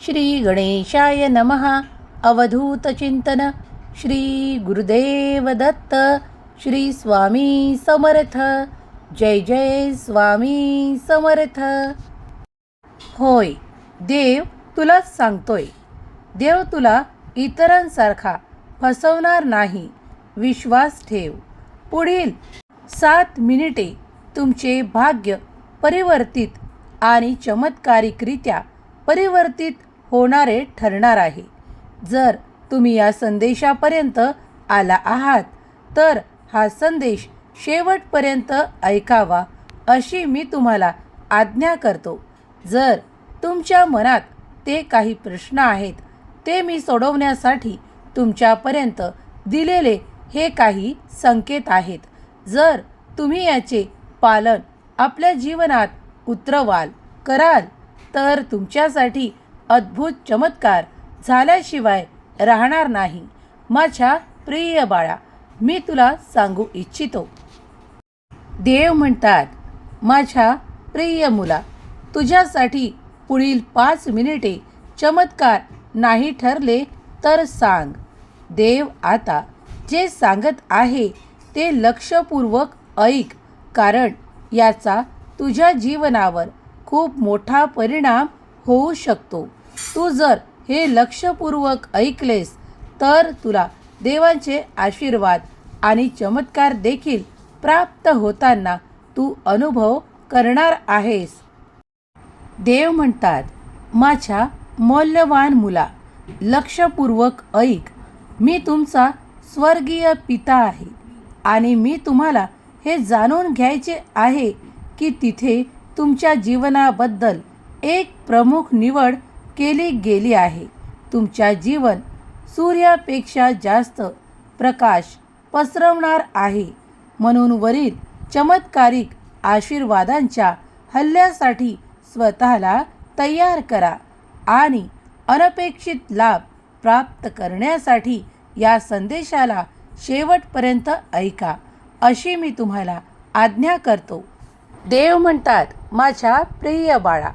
श्री गणेशाय नमः अवधूतचिंतन श्री गुरुदेव दत्त. श्री स्वामी समर्थ. जय जय स्वामी समर्थ. होय देव तुलाच सांगतोय. देव तुला इतरांसारखा फसवणार नाही. विश्वास ठेव. पुढील सात मिनिटे तुमचे भाग्य परिवर्तित आणि चमत्कारिकरित्या परिवर्तित होणारे ठरणार आहे. जर तुम्ही या संदेशापर्यंत आला आहात तर हा संदेश शेवटपर्यंत ऐकावा अशी मी तुम्हाला आज्ञा करतो. जर तुमच्या मनात ते काही प्रश्न आहेत ते मी सोडवण्यासाठी तुमच्यापर्यंत दिलेले हे काही संकेत आहेत. जर तुम्ही याचे पालन आपल्या जीवनात उतरवाल कराल तर तुमच्यासाठी अद्भुत चमत्कार झाल्याशिवाय राहणार नाही. माझ्या प्रिय बाळा मी तुला सांगू इच्छितो. देव म्हणतात माझ्या प्रिय मुला तुझ्यासाठी पुढील पाच मिनिटे चमत्कार नाही ठरले तर सांग. देव आता जे सांगत आहे ते लक्षपूर्वक ऐक कारण याचा तुझ्या जीवनावर खूप मोठा परिणाम होऊ शकतो. तू जर हे लक्षपूर्वक ऐकलेस तर तुला देवांचे आशीर्वाद आणि चमत्कार देखील प्राप्त होताना तू अनुभव करणार आहेस. देव म्हणतात माझ्या मौल्यवान मुला लक्षपूर्वक ऐक. मी तुमचा स्वर्गीय पिता आहे आणि मी तुम्हाला हे जाणून घ्यायचे आहे की तिथे तुमच्या जीवनाबद्दल एक प्रमुख निवड केली गेली आहे. तुमच्या जीवन सूर्यापेक्षा जास्त प्रकाश पसरवणार आहे. म्हणून वरील चमत्कारिक आशीर्वादांच्या हल्ल्यासाठी स्वतःला तयार करा आणि अनपेक्षित लाभ प्राप्त करण्यासाठी या संदेशाला शेवटपर्यंत ऐका अशी मी तुम्हाला आज्ञा करतो. देव म्हणतात माझ्या प्रिय बाळा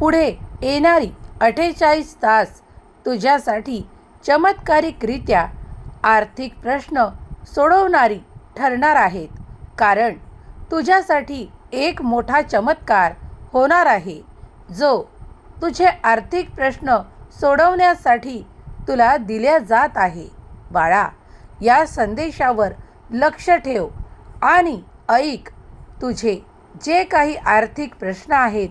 पुढे येणारी अठ्ठेचाळीस तास तुझ्यासाठी चमत्कारिकरित्या आर्थिक प्रश्न सोडवणारी ठरणार आहेत. कारण तुझ्यासाठी एक मोठा चमत्कार होणार आहे जो तुझे आर्थिक प्रश्न सोडवण्यासाठी तुला दिल्या जात आहे. बाळा या संदेशावर लक्ष ठेव आणि ऐक. तुझे जे काही आर्थिक प्रश्न आहेत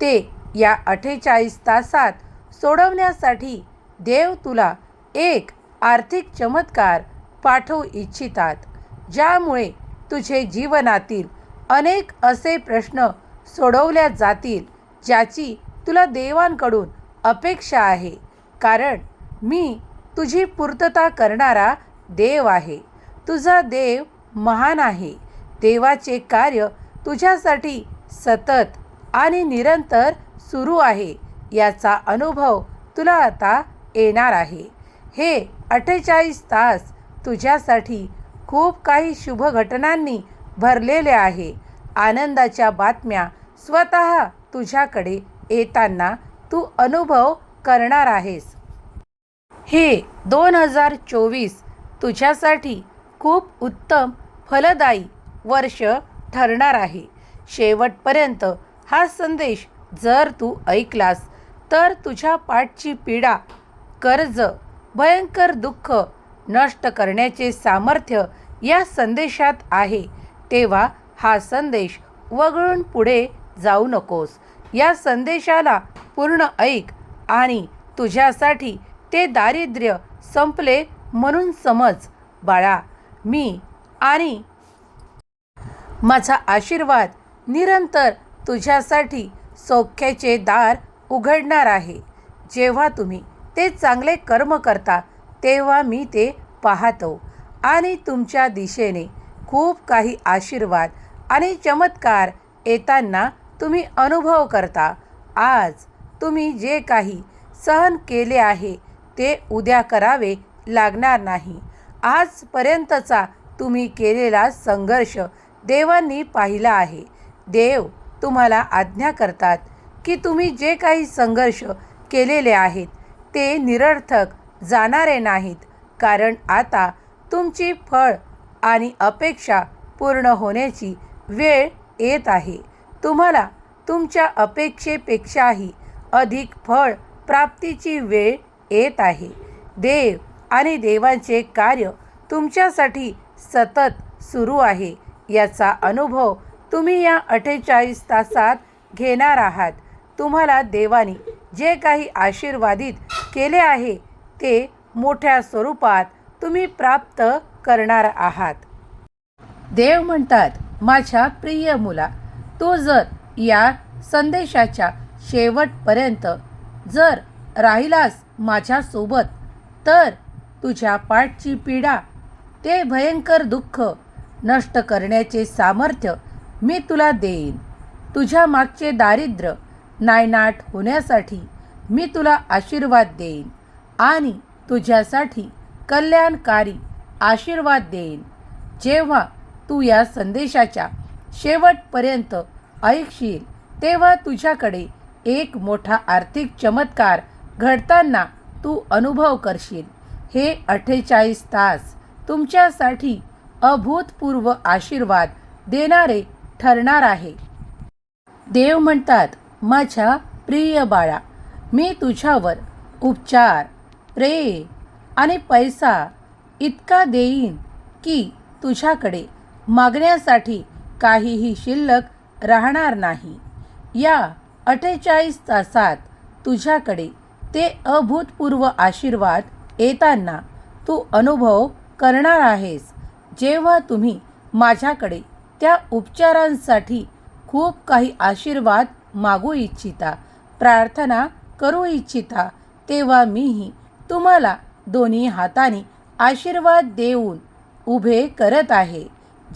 ते या अठ्ठेचाळीस तासात सोडवण्यासाठी देव तुला एक आर्थिक चमत्कार पाठवू इच्छितात ज्यामुळे तुझे जीवनातील अनेक असे प्रश्न सोडवल्या जातील ज्याची तुला देवांकडून अपेक्षा आहे. कारण मी तुझी पूर्तता करणारा देव आहे. तुझा देव महान आहे. देवाचे कार्य तुझ्यासाठी सतत आणि निरंतर सुरू आहे. याचा अनुभव तुला आता येणार आहे. हे अठ्ठेचाळीस तास तुझ्यासाठी खूप काही शुभ घटनांनी भरलेले आहे. आनंदाच्या बातम्या स्वतः तुझ्याकडे येताना तू अनुभव करणार आहेस. हे दोन हजार चोवीस तुझ्यासाठी खूप उत्तम फलदायी वर्ष ठरणार आहे. शेवटपर्यंत हा संदेश जर तू ऐकलास तर तुझ्या पाठची पीडा कर्ज भयंकर दुःख नष्ट करण्याचे सामर्थ्य या संदेशात आहे. तेव्हा हा संदेश वगळून पुढे जाऊ नकोस. या संदेशाला पूर्ण ऐक आणि तुझ्यासाठी ते दारिद्र्य संपले म्हणून समज बाळा. मी आणि माझा आशीर्वाद निरंतर तुझ्यासाठी सौख्याचे दार उघडणार आहे. जेव्हा तुम्ही ते चांगले कर्म करता तेव्हा मी ते पाहतो. आणि तुमच्या दिशेने खूप काही आशीर्वाद आणि चमत्कार येताना तुम्ही अनुभव करता. आज तुम्ही जे काही सहन केले आहे ते उद्या करावे लागणार नाही. आजपर्यंतचा तुम्ही केलेला संघर्ष देवांनी पाहिला आहे. देव तुम्हाला आज्ञा करतात की तुम्ही जे काही संघर्ष केलेले आहेत ते निरर्थक जाणारे नाहीत. कारण आता तुमची फळ आणि अपेक्षा पूर्ण होण्याची वेळ येत आहे. तुम्हाला तुमच्या अपेक्षेपेक्षाही अधिक फळ प्राप्तीची वेळ येत आहे. देव आणि देवांचे कार्य तुमच्यासाठी सतत सुरू आहे याचा अनुभव तुम्ही या अठ्ठेचाळीस तासात घेणार आहात. तुम्हाला देवाने जे काही आशीर्वादित केले आहे ते मोठ्या स्वरूपात तुम्ही प्राप्त करणार आहात. देव म्हणतात माझ्या प्रिय मुला तू जर या संदेशाच्या शेवटपर्यंत जर राहिलास माझ्यासोबत तर तुझ्या पाठची पीडा ते भयंकर दुःख नष्ट करण्याचे सामर्थ्य मी तुला देईन. तुझ्या मागचे दारिद्र्य नायनाट होण्यासाठी मी तुला आशीर्वाद देईन आणि तुझ्यासाठी कल्याणकारी आशीर्वाद देईन. जेव्हा तू या संदेशाच्या शेवटपर्यंत ऐकशील तेव्हा तुझ्याकडे एक मोठा आर्थिक चमत्कार घडताना तू अनुभव करशील. हे अठ्ठेचाळीस तास तुमच्यासाठी अभूतपूर्व आशीर्वाद देणारे ठरणार आहे. देव म्हणतात माझ्या प्रिय बाळा मी तुझ्यावर उपचार प्रेम आणि पैसा इतका देईन की तुझ्याकडे मागण्यासाठी काहीही शिल्लक राहणार नाही. या अठ्ठेचाळीस तासात तुझ्याकडे ते अभूतपूर्व आशीर्वाद येताना तू अनुभव करणार आहेस. जेव्हा तुम्ही माझ्याकडे त्या उपचारांसाठी खूप काही आशीर्वाद मागू इच्छिता प्रार्थना करू इच्छिता तेव्हा मीही तुम्हाला दोन्ही हाताने आशीर्वाद देऊन उभे करत आहे.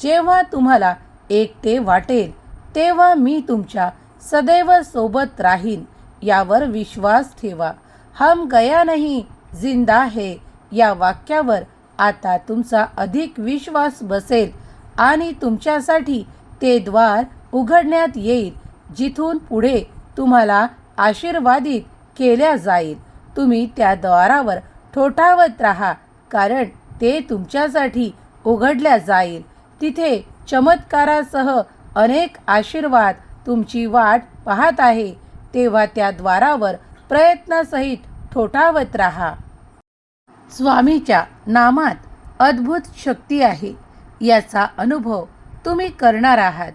जेव्हा तुम्हाला एकटे वाटेल तेव्हा मी तुमच्या सदैव सोबत राहीन यावर विश्वास ठेवा. हम गया नाही जिंदा है या वाक्यावर आता तुमचा अधिक विश्वास बसेल. आणि तुमच्यासाठी ते द्वार उघडण्यात येईल जिथून पुढे तुम्हाला आशीर्वादित केल्या जाईल. तुम्ही त्या द्वारावर ठोठावत राहा कारण ते तुमच्यासाठी उघडल्या जाईल. तिथे चमत्कारासह अनेक आशीर्वाद तुमची वाट पाहत आहे. तेव्हा त्या द्वारावर प्रयत्नासहित ठोठावत राहा. स्वामीच्या नामात अद्भुत शक्ती आहे. याचा अनुभव तुम्ही करणार आहात.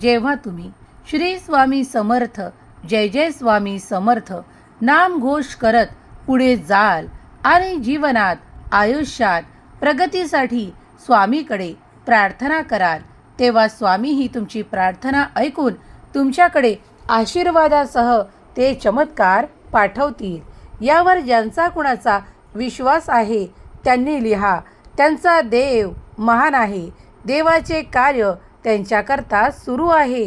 जेव्हा तुम्ही श्री स्वामी समर्थ जय जय स्वामी समर्थ नामघोष करत पुढे जाल आणि जीवनात आयुष्यात प्रगतीसाठी स्वामीकडे प्रार्थना कराल तेव्हा स्वामी ही तुमची प्रार्थना ऐकून तुमच्याकडे आशीर्वादासह ते चमत्कार पाठवतील. यावर ज्यांचा कुणाचा विश्वास आहे त्यांनी लिहा त्यांचा देव महान आहे. देवाचे कार्य त्यांच्याकरता सुरू आहे.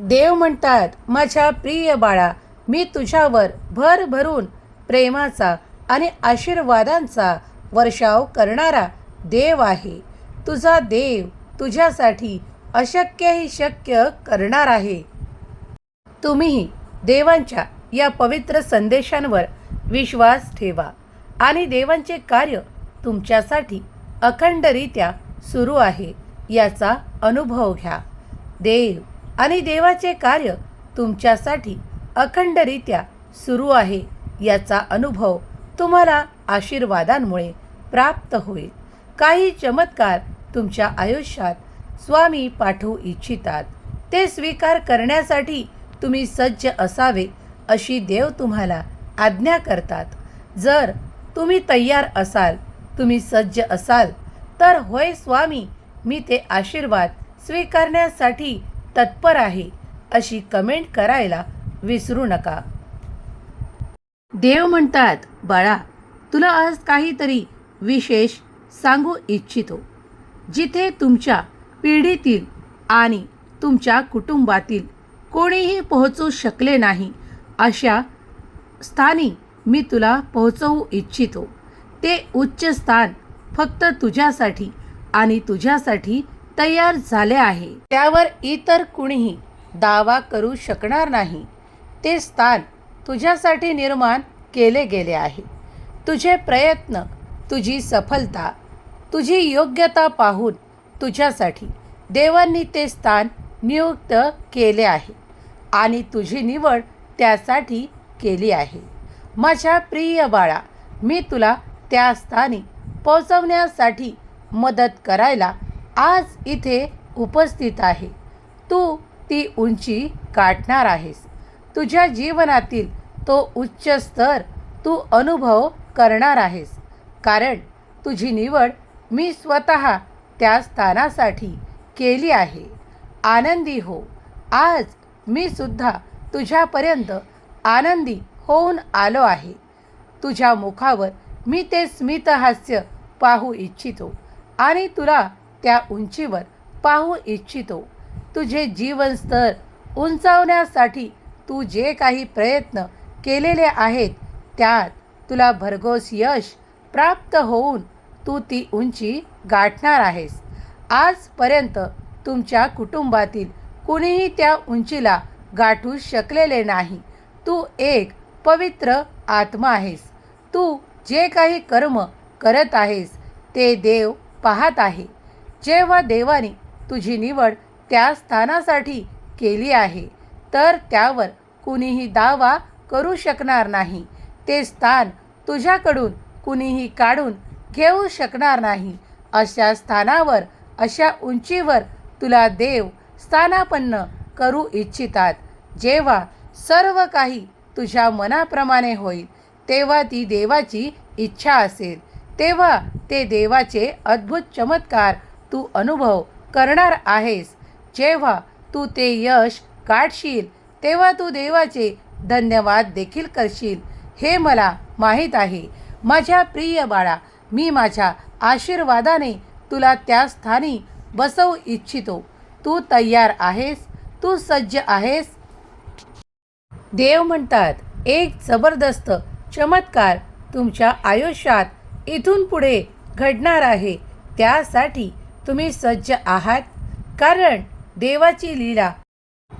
देव म्हणतात माझ्या प्रिय बाळा मी तुझ्यावर भर भरून प्रेमाचा आणि आशीर्वादांचा वर्षाव करणारा देव आहे. तुझा देव तुझ्यासाठी अशक्यही शक्य करणार आहे. तुम्हीही देवांच्या या पवित्र संदेशांवर विश्वास ठेवा आणि देवांचे कार्य तुमच्यासाठी अखंडरित्या सुरू आहे. याचा अनुभव घ्या. देव आणि देवाचे कार्य तुमच्यासाठी अखंडरित्या सुरू आहे. याचा अनुभव तुम्हाला आशीर्वादांमुळे प्राप्त होईल. काही चमत्कार तुमच्या आयुष्यात स्वामी पाठवू इच्छितात. ते स्वीकार करण्यासाठी तुम्ही सज्ज असावे अशी देव तुम्हाला आज्ञा करतात. जर तुम्ही तयार असाल तुम्ही सज्ज असाल तर होय स्वामी मी ते आशीर्वाद स्वीकारण्यासाठी तत्पर आहे अशी कमेंट करायला विसरू नका. देव म्हणतात बाळा तुला आज काहीतरी विशेष सांगू इच्छितो जिथे तुमच्या पिढीतील आणि तुमच्या कुटुंबातील कोणीही पोहोचू शकले नाही अशा स्थानी मी तुला पोहोचवू इच्छितो. ते उच्च स्थान फक्त तुझ्यासाठी आणि तुझ्यासाठी तयार झाले आहे. त्यावर इतर कुणीही दावा करू शकणार नाही. ते स्थान तुझ्यासाठी निर्माण केले गेले आहे. तुझे प्रयत्न तुझी सफलता तुझी योग्यता पाहून तुझ्यासाठी देवांनी ते स्थान नियुक्त केले आहे आणि तुझी निवड त्यासाठी केली आहे. माझ्या प्रिय बाळा मी तुला त्या स्थानी पोचवण्यासाठी मदत करायला आज इथे उपस्थित आहे. तू ती उंची गाठणार आहेस. तुझ्या जीवनातील तो उच्च स्तर तू अनुभव करणार आहेस. कारण तुझी निवड मी स्वतः त्या स्थानासाठी केली आहे. आनंदी हो. आज मी सुद्धा तुझ्यापर्यंत आनंदी होऊन आलो आहे. तुझ्या मुखावर मी ते स्मितहास्य पाहू इच्छितो आणि तुला त्या उंचीवर पाहू इच्छितो. तुझे जीवनस्तर उंचावण्यासाठी तू जे काही प्रयत्न केलेले आहेत त्यात तुला भरघोस यश प्राप्त होऊन तू ती उंची गाठणार आहेस. आजपर्यंत तुमच्या कुटुंबातील कुणीही त्या उंचीला गाठू शकलेले नाही. तू एक पवित्र आत्मा आहेस. तू जे काही कर्म करत आहेस ते देव पाहत आहे. जेव्हा देवाने तुझी निवड त्या स्थानासाठी केली आहे तर त्यावर कुणीही दावा करू शकणार नाही. ते स्थान तुझ्याकडून कुणीही काढून घेऊ शकणार नाही. अशा स्थानावर अशा उंचीवर तुला देव स्थानापन्न करू इच्छितात. जेव्हा सर्व काही तुझ्या मनाप्रमाणे होईल तेव्हा ती देवाची इच्छा असेल. तेव्हा ते देवाचे अद्भुत चमत्कार तू अनुभव करणार आहेस. जेव्हा तू ते यश काढशील तेव्हा तू देवाचे धन्यवाद देखील करशील. हे मला माहीत आहे. माझ्या प्रिय बाळा मी माझ्या आशीर्वादाने तुला त्या स्थानी बसवू इच्छितो. तू तयार आहेस? तू सज्ज आहेस? देव म्हणतात एक जबरदस्त चमत्कार तुमच्या आयुष्यात इथून पुढे घडणार आहे. त्यासाठी तुम्ही सज्ज आहात. कारण देवाची लीला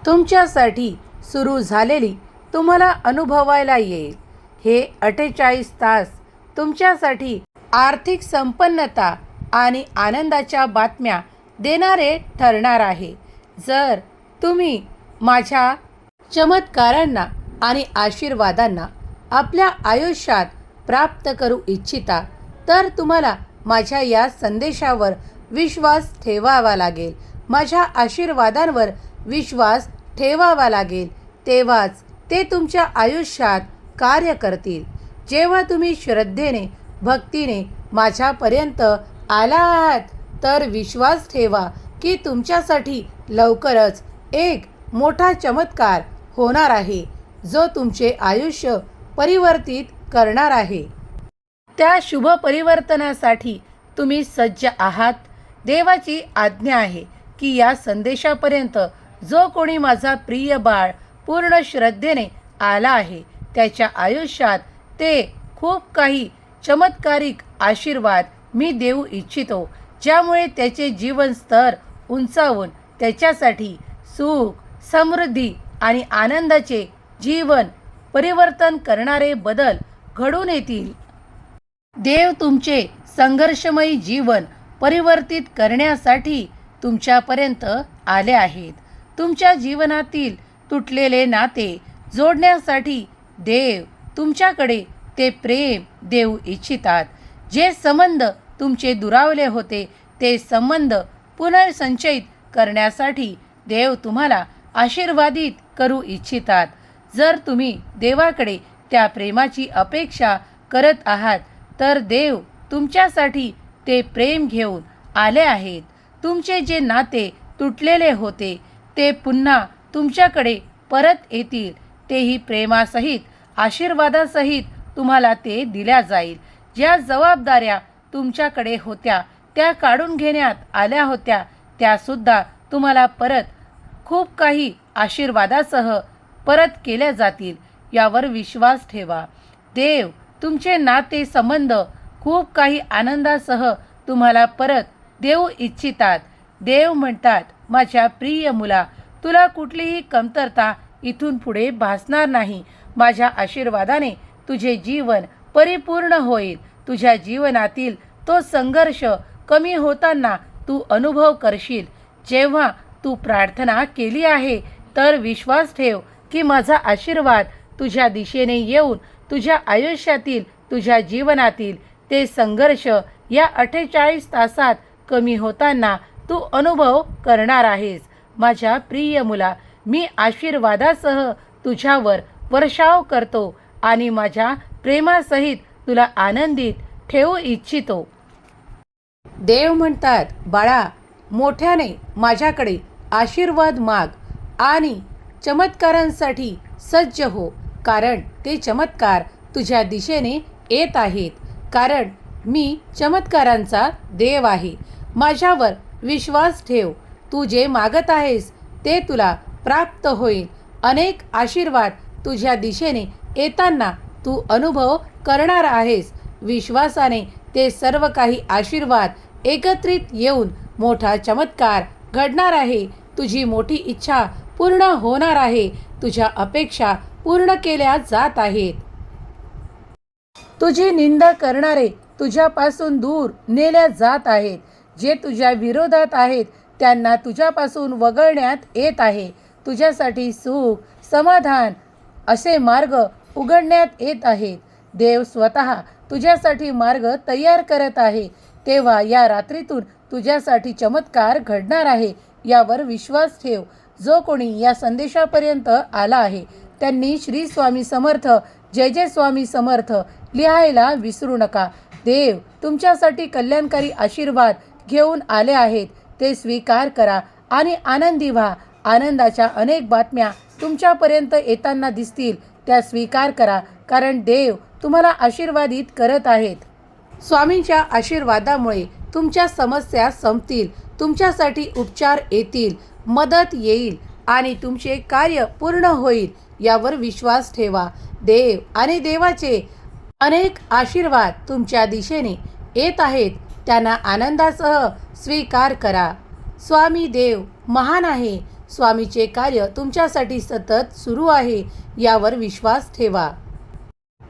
तुमच्यासाठी सुरू झालेली तुम्हाला अनुभवायला येईल. हे अठ्ठेचाळीस तास तुमच्यासाठी आर्थिक संपन्नता आणि आनंदाच्या बातम्या देणारे ठरणार आहे. जर तुम्ही माझ्या चमत्कारांना आणि आशीर्वादांना आपल्या आयुष्यात प्राप्त करू इच्छिता तर तुम्हाला माझ्या या संदेशावर विश्वास ठेवावा लागेल. माझ्या आशीर्वादांवर विश्वास ठेवावा लागेल. तेव्हाच ते तुमच्या आयुष्यात कार्य करतील. जेव्हा तुम्ही श्रद्धेने भक्तीने माझ्यापर्यंत आला आहात तर विश्वास ठेवा की तुमच्यासाठी लवकरच एक मोठा चमत्कार होणार आहे जो तुमचे आयुष्य परिवर्तित करणार आहे. त्या शुभ परिवर्तनासाठी तुम्ही सज्ज आहात. देवाची आज्ञा आहे की या संदेशापर्यंत जो कोणी माझा प्रिय बाळ पूर्ण श्रद्धेने आला आहे त्याच्या आयुष्यात ते खूप काही चमत्कारिक आशीर्वाद मी देऊ इच्छितो ज्यामुळे त्याचे जीवन स्तर उंचावून त्याच्यासाठी सुख समृद्धी आणि आनंदाचे जीवन परिवर्तन करणारे बदल घडून येतील. देव तुमचे संघर्षमयी जीवन परिवर्तित करण्यासाठी तुमच्यापर्यंत आले आहेत. तुमच्या जीवनातील तुटलेले नाते जोडण्यासाठी देव तुमच्याकडे ते प्रेम देऊ इच्छितात. जे संबंध तुमचे दुरावले होते ते संबंध पुनर्संचयित करण्यासाठी देव तुम्हाला आशीर्वादित करू इच्छितात. जर तुम्ही देवाकडे त्या प्रेमाची अपेक्षा करत आहात तर देव तुमच्यासाठी ते प्रेम घेऊन आले आहेत. तुमचे जे नाते तुटलेले होते ते पुन्हा तुमच्याकडे परत येतील. तेही प्रेमासहित आशीर्वादासहित तुम्हाला ते दिल्या जाईल. ज्या जबाबदाऱ्या तुमच्याकडे होत्या त्या काढून घेण्यात आल्या होत्या त्यासुद्धा तुम्हाला परत खूप काही आशीर्वादासह परत केल्या जातील यावर विश्वास ठेवा. देव तुमचे नाते संबंध खूप काही आनंदासह तुम्हाला परत देऊ इच्छितात. देव म्हणतात माझ्या प्रिय मुला तुला कुठलीही कमतरता इथून पुढे भासणार नाही. माझ्या आशीर्वादाने तुझे जीवन परिपूर्ण होईल. तुझ्या जीवनातील तो संघर्ष कमी होताना तू अनुभव करशील. जेव्हा तू प्रार्थना केली आहे तर विश्वास ठेव. की माझा आशीर्वाद तुझ्या दिशेने येऊन तुझ्या आयुष्यातील तुझ्या जीवनातील ते संघर्ष या अठ्ठेचाळीस तासात कमी होताना तू अनुभव करणार आहेस. माझ्या प्रिय मुला मी आशीर्वादासह तुझ्यावर वर्षाव करतो आणि माझ्या प्रेमासहित तुला आनंदित ठेवू इच्छितो. देव म्हणतात बाळा मोठ्याने माझ्याकडे आशीर्वाद माग आणि चमत्कारांसाठी सज्ज हो कारण ते चमत्कार तुझ्या दिशेने येत आहेत. कारण मी चमत्कारांचा देव आहे. माझ्यावर विश्वास ठेव. तू जे मागत आहेस ते तुला प्राप्त होईल. अनेक आशीर्वाद तुझ्या दिशेने येताना तू अनुभव करणार आहेस. विश्वासाने ते सर्व काही आशीर्वाद एकत्रित येऊन मोठा चमत्कार घडणार आहे. तुझी मोठी इच्छा पूर्ण होणार आहे. तुझ्या अपेक्षा पूर्ण केल्या जात आहेत. तुझी निंदा करणारे तुझ्यापासून दूर नेल्या जात आहेत. जे तुझ्या विरोधात आहेत त्यांना तुझ्यापासून वगळण्यात येत आहे. तुझ्यासाठी सुख समाधान असे मार्ग उघडण्यात येत आहेत. देव स्वतः तुझ्यासाठी मार्ग तयार करत आहे. तेव्हा या रात्रीतून तुझ्यासाठी चमत्कार घडणार आहे यावर विश्वास ठेव. जो कोणी या संदेशापर्यंत आला आहे त्यांनी श्री स्वामी समर्थ जय जय स्वामी समर्थ लिहायला विसरू नका. देव तुमच्यासाठी कल्याणकारी आशीर्वाद घेऊन आले आहेत ते स्वीकार करा आणि आनंदी व्हा. आनंदाच्या अनेक बातम्या तुमच्यापर्यंत येताना दिसतील त्या स्वीकार करा कारण देव तुम्हाला आशीर्वादित करत आहेत. स्वामींच्या आशीर्वादामुळे तुमच्या समस्या संपतील तुमच्यासाठी उपचार येतील मदत येईल आणि तुमचे कार्य पूर्ण होईल यावर विश्वास ठेवा. देव आणि देवाचे अनेक आशीर्वाद तुमच्या दिशेने येत आहेत. त्यांना आनंदासह स्वीकार करा. स्वामी देव महान आहे. स्वामीचे कार्य तुमच्यासाठी सतत सुरू आहे यावर विश्वास ठेवा.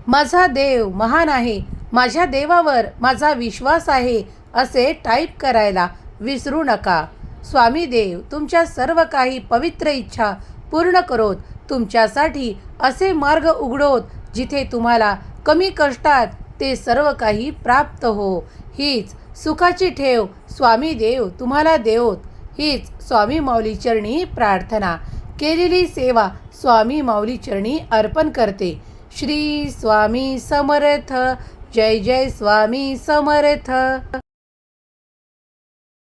माझा देव महान आहे. माझ्या देवावर माझा विश्वास आहे असे टाईप करायला विसरू नका. स्वामी देव तुमच्या सर्व काही पवित्र इच्छा पूर्ण करोत. तुमच्यासाठी असे मार्ग उघडोत जिथे तुम्हाला कमी कष्टात ते सर्व काही प्राप्त हो. हीच सुखाची ठेव स्वामी देव तुम्हाला देवोत. हीच स्वामी माऊली चरणी प्रार्थना. केलेली सेवा स्वामी माऊली चरणी अर्पण करते. श्री स्वामी समर्थ. जय जय स्वामी समर्थ.